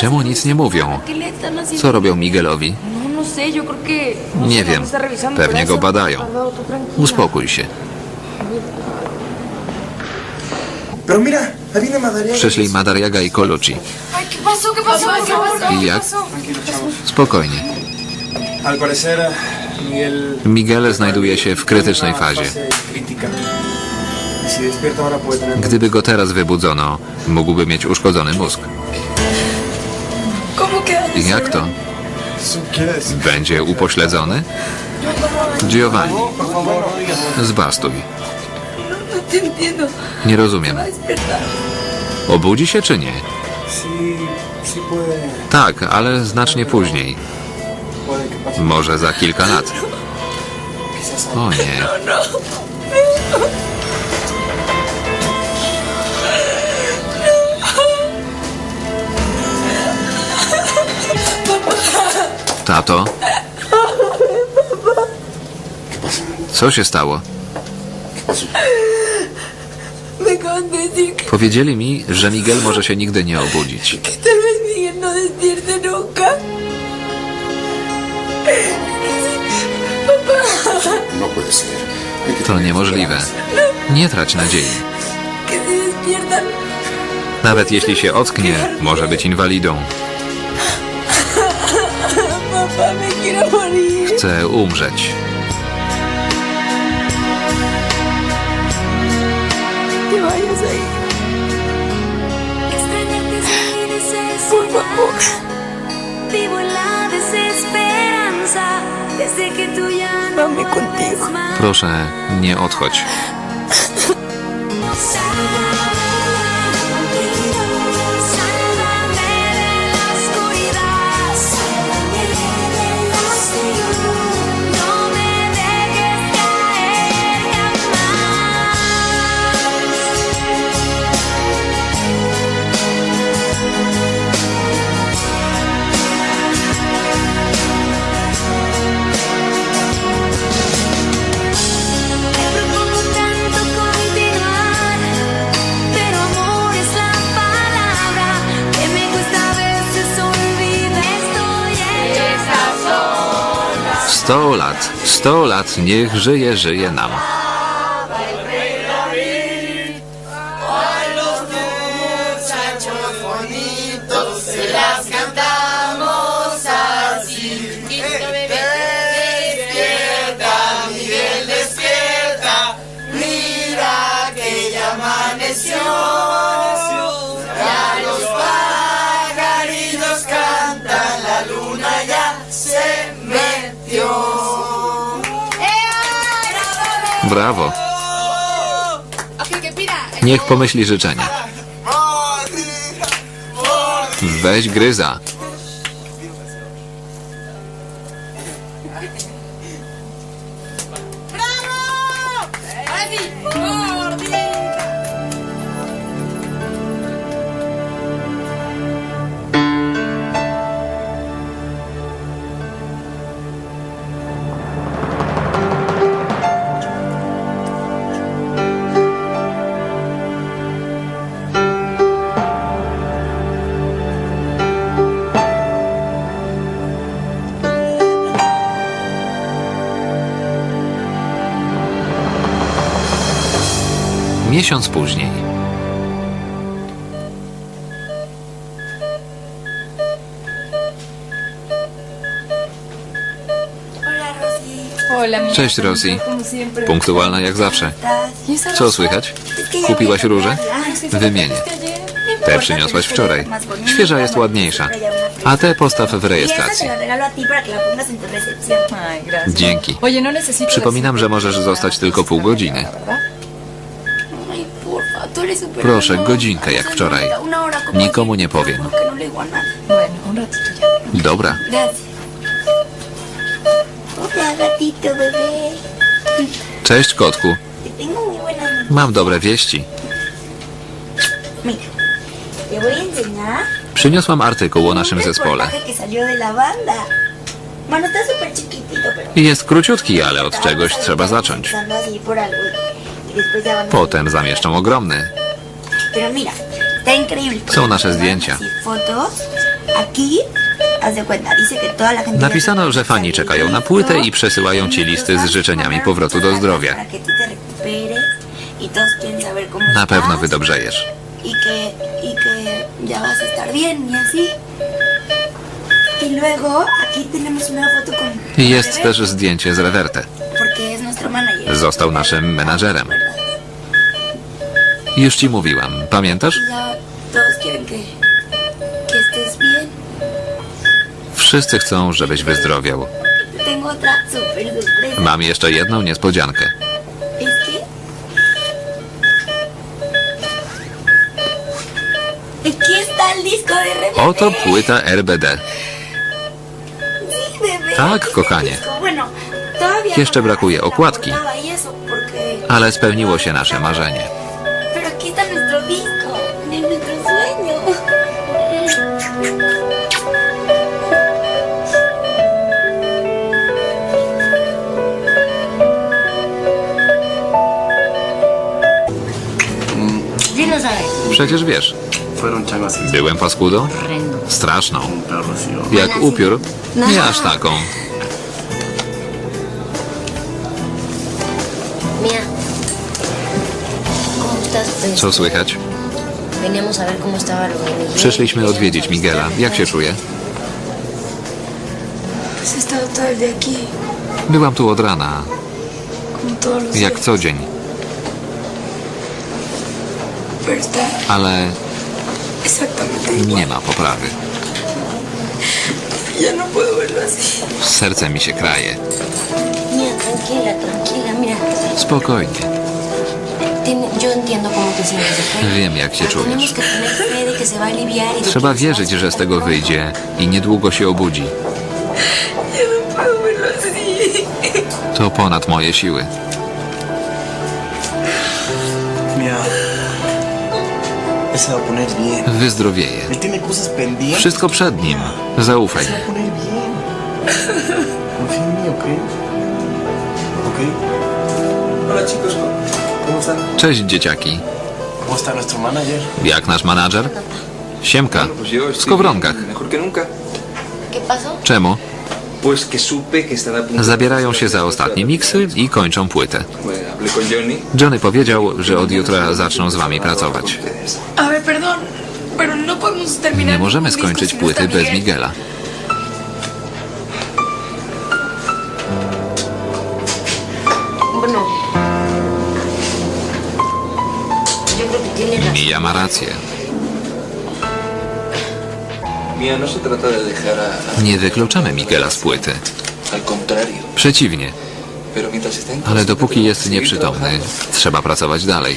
Czemu nic nie mówią? Co robią Miguelowi? Nie wiem. Pewnie go badają. Uspokój się. Przyszli Madariaga i Colucci. I jak? Spokojnie. Miguel znajduje się w krytycznej fazie. Gdyby go teraz wybudzono, mógłby mieć uszkodzony mózg. ¿Cómo que I jak to? Będzie upośledzony? Giovanni, no zbastuj. No entiendo. Nie rozumiem. Obudzi się czy nie? Tak, ale znacznie później. Może za kilka lat. Quizás O nie. Tato? Co się stało? Powiedzieli mi, że Miguel może się nigdy nie obudzić. To niemożliwe. Nie trać nadziei. Nawet jeśli się ocknie, może być inwalidą. Chce umrzeć. Por favor. necesidad. Vivo en la desesperanza desde que tú ya no. Proszę, nie odchodź. Sto lat, sto lat, niech żyje, żyje nam. Brawo. Niech pomyśli życzenie. Weź gryza. Miesiąc później. Cześć, siempre. Punktualna jak zawsze. ¿Y esa Co słychać? Kupiłaś róże? Wymienię. Te przyniosłaś wczoraj. Świeża jest ładniejsza. A te postaw w rejestracji. Dzięki. No Przypominam, że możesz zostać tylko pół godziny. Proszę, godzinkę jak wczoraj. Nikomu nie powiem. Dobra. Cześć, kotku. Mam dobre wieści. Przyniosłam artykuł o naszym zespole. Jest króciutki, ale od czegoś trzeba zacząć. Potem zamieszczą ogromny. Są nasze zdjęcia. Napisano, że fani czekają na płytę i przesyłają ci listy z życzeniami powrotu do zdrowia. Y Na pewno wydobrzejesz. y y Jest też zdjęcie z Reverte. Został naszym menadżerem. Już ci mówiłam, pamiętasz? Wszyscy chcą, żebyś wyzdrowiał. Mam jeszcze jedną niespodziankę. Oto płyta RBD. Tak, kochanie. Jeszcze brakuje okładki. Ale spełniło się nasze marzenie. Przecież wiesz, byłem paskudą? Straszną. Jak upiór. Nie aż taką. De Miguel. Przyszliśmy odwiedzić Miguela. Jak się czuje? Byłam tu od rana, jak co dzień. Ale nie ma poprawy. No. Serce mi się kraje. Tranquila, tranquila, mira. Spokojnie. Wiem, jak się czujesz. Y Trzeba wierzyć, że z tego wyjdzie i niedługo się obudzi. To ponad moje siły. Wyzdrowieje. Wszystko przed nim. Zaufaj Cześć dzieciaki. ¿Cómo está nuestro manager? Jak nasz menadżer? Siemka. Yo W skowronkach. Czemu? Zabierają się za ostatnie miksy i kończą płytę. Johnny. Powiedział, że od jutra zaczną z wami pracować. No. Nie możemy skończyć płyty bez Miguela. Mija ma rację. No. Nie wykluczamy Miguela z płyty. Al contrario. Przeciwnie. Pero mientras está en Ale dopóki jest nieprzytomny, trzeba pracować dalej.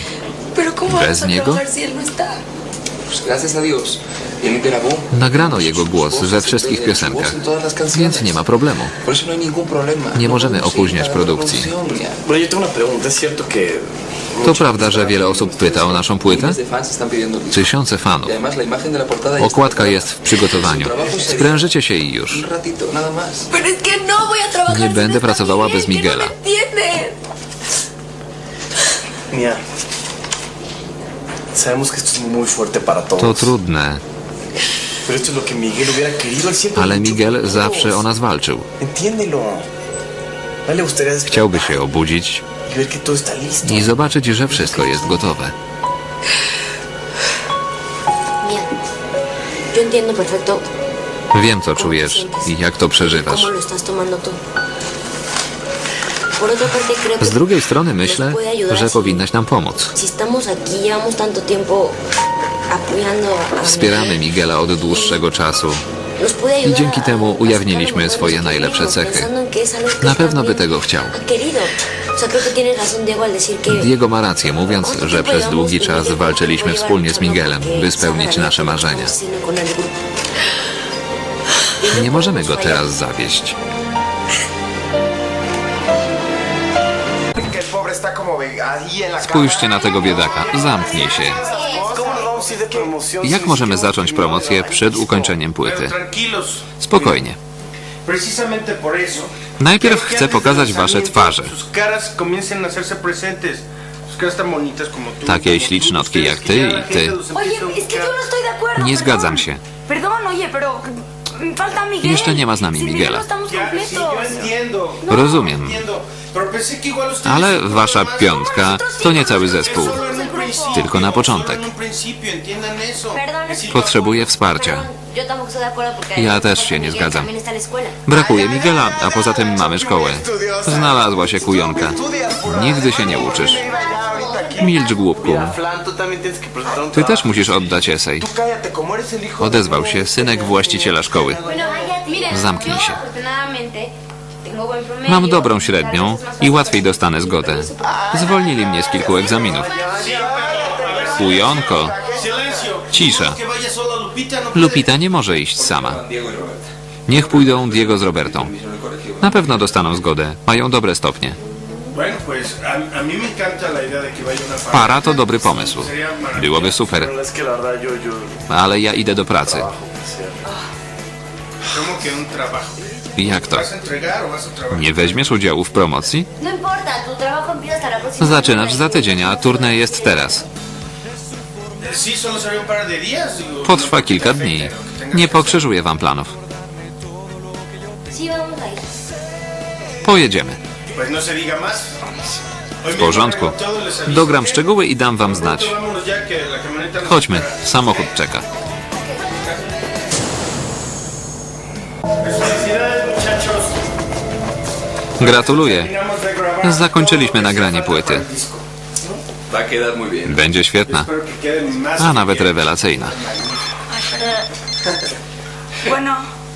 Pero ¿cómo Nagrano jego głos we wszystkich piosenkach, więc nie ma problemu. No. Nie No możemy opóźniać produkcji. producción, mira. Bueno, yo tengo una pregunta. ¿Es cierto que... To prawda, że wiele osób pyta o naszą płytę? Tysiące fanów. Y Okładka jest w przygotowaniu. Sprężycie się i już. No Nie będę pracowała bez que Miguela. No me entienden. Mira. Sabemos que esto es muy fuerte para todos. To trudne, Pero esto es lo que Miguel hubiera querido. Él siempre ale Miguel zawsze o nas walczył. Entiéndelo. A él le gustaría despertar Chciałby się obudzić y ver que todo está listo. i zobaczyć, że wszystko jest gotowe. Mía. Yo entiendo perfecto Wiem, co czujesz i jak to przeżywasz. cómo lo estás tomando tú. Z drugiej strony myślę, że powinnaś nam pomóc. Wspieramy Miguela od dłuższego czasu. Puede ayudar I dzięki temu ujawniliśmy swoje najlepsze cechy. Na pewno by tego chciał. Diego ma rację, mówiąc, że przez długi czas walczyliśmy wspólnie z Miguelem, by spełnić nasze marzenia. Nie możemy go teraz zawieść. Spójrzcie na tego biedaka. Zamknij się. ¿Cómo nos vamos a ir de promoción Jak możemy zacząć promocję przed ukończeniem płyty? Spokojnie. Najpierw chcę pokazać wasze twarze. Tú, ślicznotki jak ty i ty. no. Nie zgadzam się. Mm. Jeszcze nie ma z nami Miguela. no. Rozumiem. Ale wasza piątka to nie cały zespół. Tylko na początek. Potrzebuję wsparcia. Ja też się nie zgadzam. Brakuje Miguela, a poza tym mamy szkołę. Znalazła się kujonka. Nigdy się nie uczysz. Milcz, głupku. Ty też musisz oddać esej. Odezwał się synek właściciela szkoły. Zamknij się. Mam dobrą średnią i łatwiej dostanę zgodę. Zwolnili mnie z kilku egzaminów. Silencio. cisza. Lupita, nie może iść sama. Niech pójdą Diego z Robertą. Na pewno dostaną zgodę. Mają dobre stopnie. Para to dobry pomysł. Byłoby super. Ale ja idę do pracy. Jak to? Nie weźmiesz udziału w promocji? No Zaczynasz za tydzień, a turniej jest teraz. Digo, Potrwa no kilka dni. tengas Nie pokrzyżuję wam planów. Pojedziemy. no W porządku. Dogram szczegóły i dam wam znać. Chodźmy, samochód czeka. A quedar muy bien. Będzie świetna, a nawet rewelacyjna.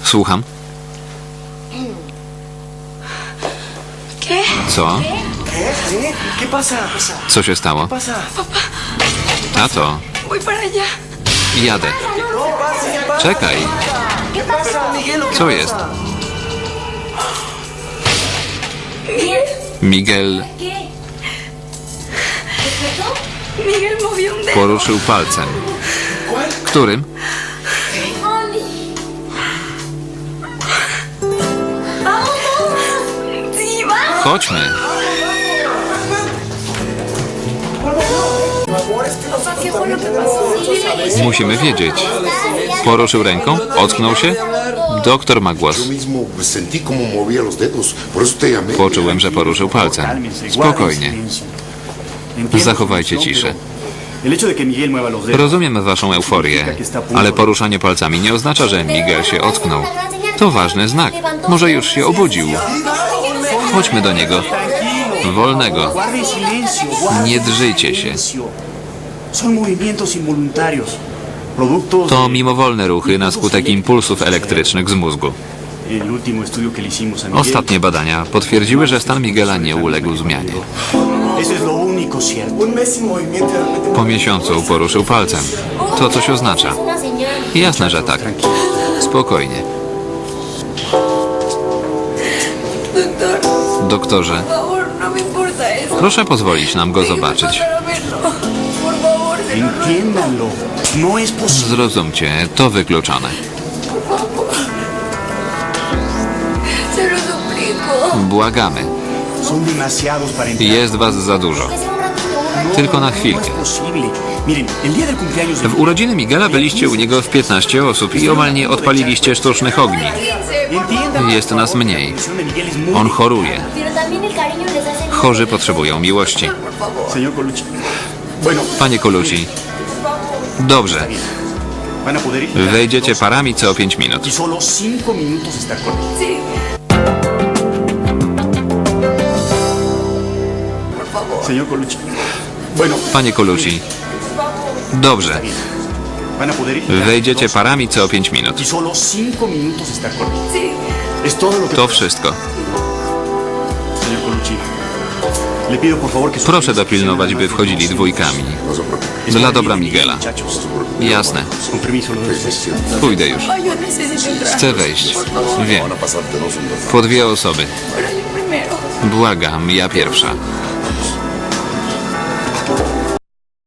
Słucham. Co? Co się stało? para allá. jadę. No. Czekaj. ¿Qué pasa, Miguel? ¿Qué Co jest? Miguel, poruszył palcem. Którym? Chodźmy. Musimy wiedzieć. Poruszył ręką, ocknął się. Doktor ma głos. Poczułem, że poruszył palcem. Spokojnie. Zachowajcie ciszę. Rozumiem waszą euforię, ale poruszanie palcami nie oznacza, że Miguel się ocknął. To ważny znak. Może już się obudził. Chodźmy do niego. Wolnego. Nie drżyjcie się. To mimowolne ruchy na skutek impulsów elektrycznych z mózgu. Ostatnie badania potwierdziły, że stan Miguela nie uległ zmianie. Y Po miesiącu poruszył palcem. To coś oznacza. Jasne, że tak. Spokojnie. Doktorze, no proszę pozwolić nam go zobaczyć. Para verlo. Por favor, se lo ruego. Entiéndanlo. No es posible. Zrozumcie, to wykluczone. Se lo suplico. Błagamy. Son demasiados para entrar. Jest was za dużo. Tylko na No chwilkę. cumpleaños de W urodziny Miguela byliście u niego w 15 osób i omal nie odpaliliście sztucznych ogni. Jest nas mniej. On choruje. Chorzy potrzebują miłości. Panie Koluci, dobrze. Wejdziecie parami co 5 minut. Y Panie Koluci, dobrze. Wejdziecie parami co 5 minut. Y solo Proszę dopilnować, by wchodzili dwójkami. Dla dobra Miguela. Jasne. Pójdę już. Chcę wejść. Wiem. Po dwie osoby. Błagam, ja pierwsza.